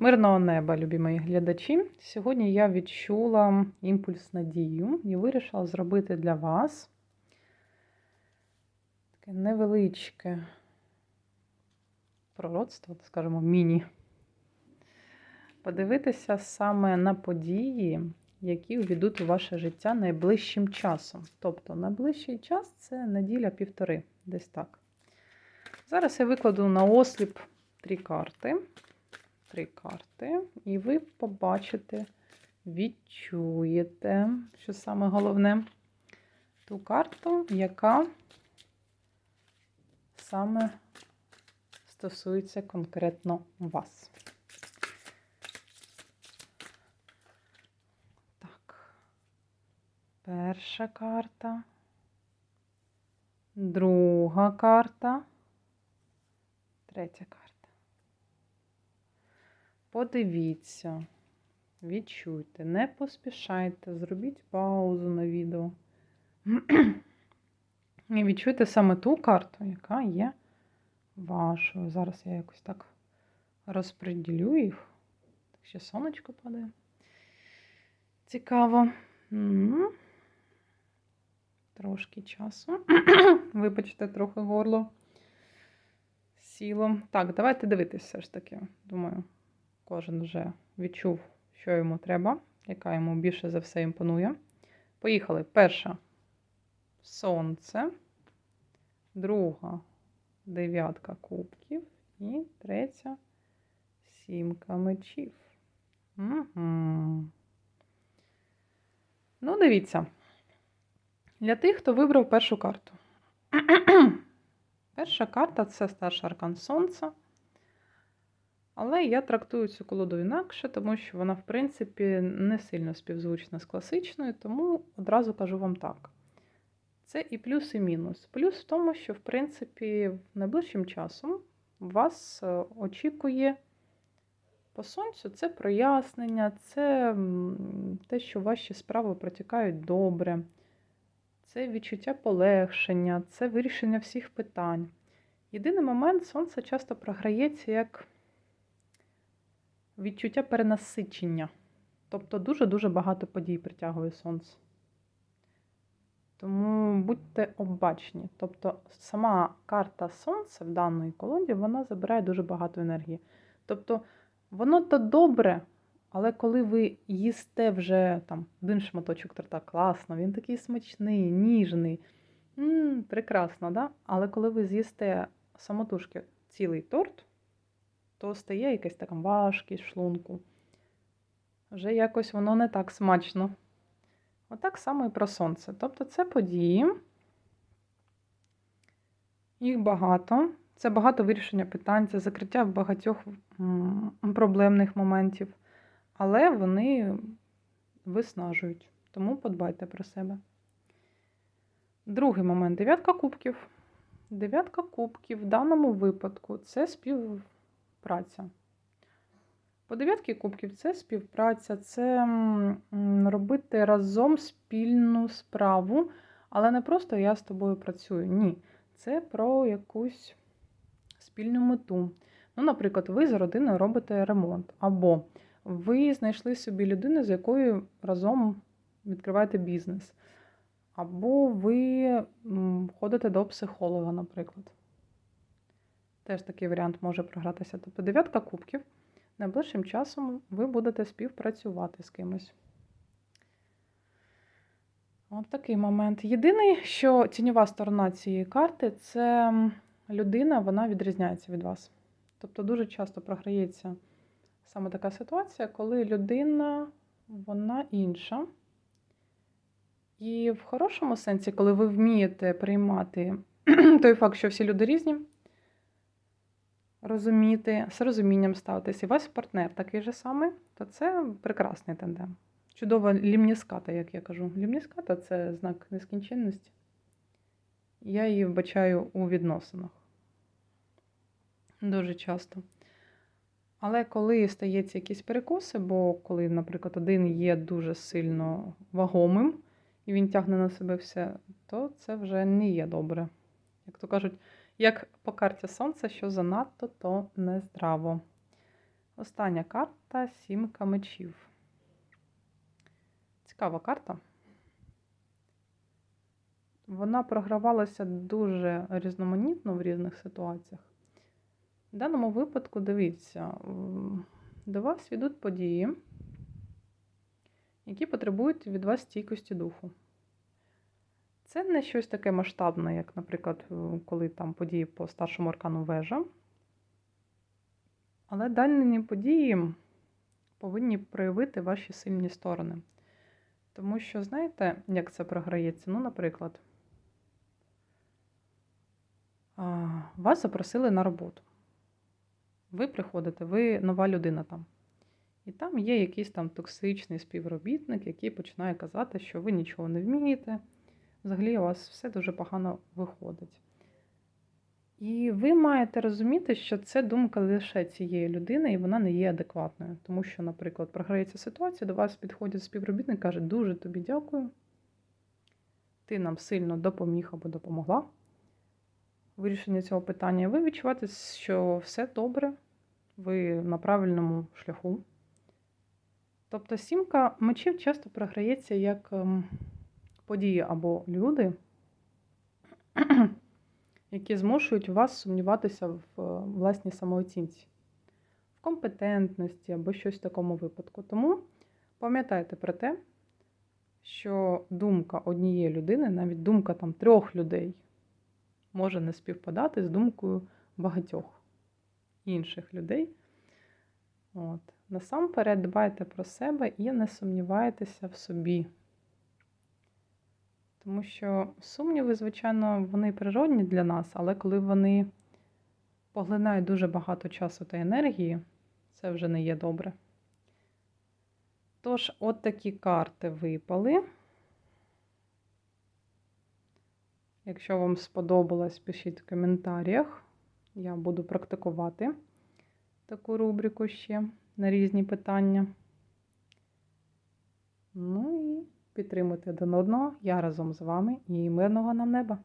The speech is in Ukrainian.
Мирного неба, любі мої глядачі. Сьогодні я відчула імпульс надію і вирішила зробити для вас таке невеличке пророцтво, скажімо, міні. Подивитися саме на події, які увійдуть у ваше життя найближчим часом. Тобто, найближчий час це неділя-півтори, десь так. Зараз я викладу на осліп три карти три карти, і ви побачите, відчуєте, що саме головне, ту карту, яка саме стосується конкретно вас. Так, перша карта, друга карта, третя карта. Подивіться, відчуйте, не поспішайте, зробіть паузу на відео. І відчуйте саме ту карту, яка є вашою. Зараз я якось так розподілю їх. Так ще сонечко падає. Цікаво. Трошки часу. Вибачте, трохи горло сіло. Так, давайте дивитися все ж таки, думаю. Кожен вже відчув, що йому треба, яка йому більше за все імпонує. Поїхали. Перша сонце, друга дев'ятка кубків і третя сімка мечів. Угу. Ну, дивіться. Для тих, хто вибрав першу карту. Перша карта це старший аркан Сонця. Але я трактую цю колоду інакше, тому що вона, в принципі, не сильно співзвучна з класичною, тому одразу кажу вам так. Це і плюс, і мінус. Плюс в тому, що, в принципі, найближчим часом вас е, очікує по сонцю це прояснення, це те, що ваші справи протікають добре, це відчуття полегшення, це вирішення всіх питань. Єдиний момент сонце часто програється як відчуття перенасичення. Тобто дуже-дуже багато подій притягує сонце. Тому будьте обачні. Тобто, сама карта Сонця в даної колоді вона забирає дуже багато енергії. Тобто, воно то добре, але коли ви їсте вже там один шматочок торта, класно, він такий смачний, ніжний, м -м, прекрасно, да? але коли ви з'їсте самотужки цілий торт, то стає якась така важкість шлунку. Вже якось воно не так смачно. Отак само і про сонце. Тобто це події, їх багато. Це багато вирішення питань, це закриття багатьох проблемних моментів, але вони виснажують. Тому подбайте про себе. Другий момент дев'ятка кубків. Дев'ятка кубків в даному випадку це спів співпраця. По дев'ятки кубків це співпраця, це робити разом спільну справу, але не просто я з тобою працюю. Ні. Це про якусь спільну мету. Ну, Наприклад, ви з родиною робите ремонт, або ви знайшли собі людину, з якою разом відкриваєте бізнес. Або ви ходите до психолога, наприклад. Теж такий варіант може програтися. Тобто дев'ятка кубків. Найближчим часом ви будете співпрацювати з кимось. От такий момент. Єдиний, що тіньова сторона цієї карти це людина, вона відрізняється від вас. Тобто дуже часто програється саме така ситуація, коли людина, вона інша. І в хорошому сенсі, коли ви вмієте приймати той факт, що всі люди різні розуміти, з розумінням ставитися, і ваш партнер такий же самий, то це прекрасний тандем. Чудова лімніската, як я кажу. Лімніската це знак нескінченності. Я її вбачаю у відносинах. Дуже часто. Але коли стається якісь перекоси, бо коли, наприклад, один є дуже сильно вагомим і він тягне на себе все, то це вже не є добре. Як то кажуть, як по карті сонця, що занадто, то нездраво. Остання карта сімка мечів. Цікава карта. Вона програвалася дуже різноманітно в різних ситуаціях. В даному випадку, дивіться, до вас йдуть події, які потребують від вас стійкості духу. Це не щось таке масштабне, як, наприклад, е, коли там події по старшому аркану вежа. Але дані події повинні проявити ваші сильні сторони. Тому що, знаєте, як це програється? Ну, наприклад, вас запросили на роботу. Ви приходите, ви нова людина там. І там є якийсь там токсичний співробітник, який починає казати, що ви нічого не вмієте. Взагалі у вас все дуже погано виходить. І ви маєте розуміти, що це думка лише цієї людини, і вона не є адекватною. Тому що, наприклад, програється ситуація, до вас підходить співробітник і каже, дуже тобі дякую. Ти нам сильно допоміг або допомогла в вирішенні цього питання. Ви відчуваєте, що все добре, ви на правильному шляху. Тобто сімка мечів часто програється як ем, події або люди, які змушують вас сумніватися в е, власній самооцінці, в компетентності або щось в такому випадку. Тому пам'ятайте про те, що думка однієї людини, навіть думка там трьох людей, може не співпадати з думкою багатьох інших людей. От. Насамперед дбайте про себе і не сумнівайтеся в собі. Тому що сумніви, звичайно, вони природні для нас, але коли вони поглинають дуже багато часу та енергії, це вже не є добре. Тож, от такі карти випали. Якщо вам сподобалось, пишіть в коментарях. Я буду практикувати таку рубрику ще на різні питання. Ну і підтримуйте один одного. Я разом з вами і мирного нам неба!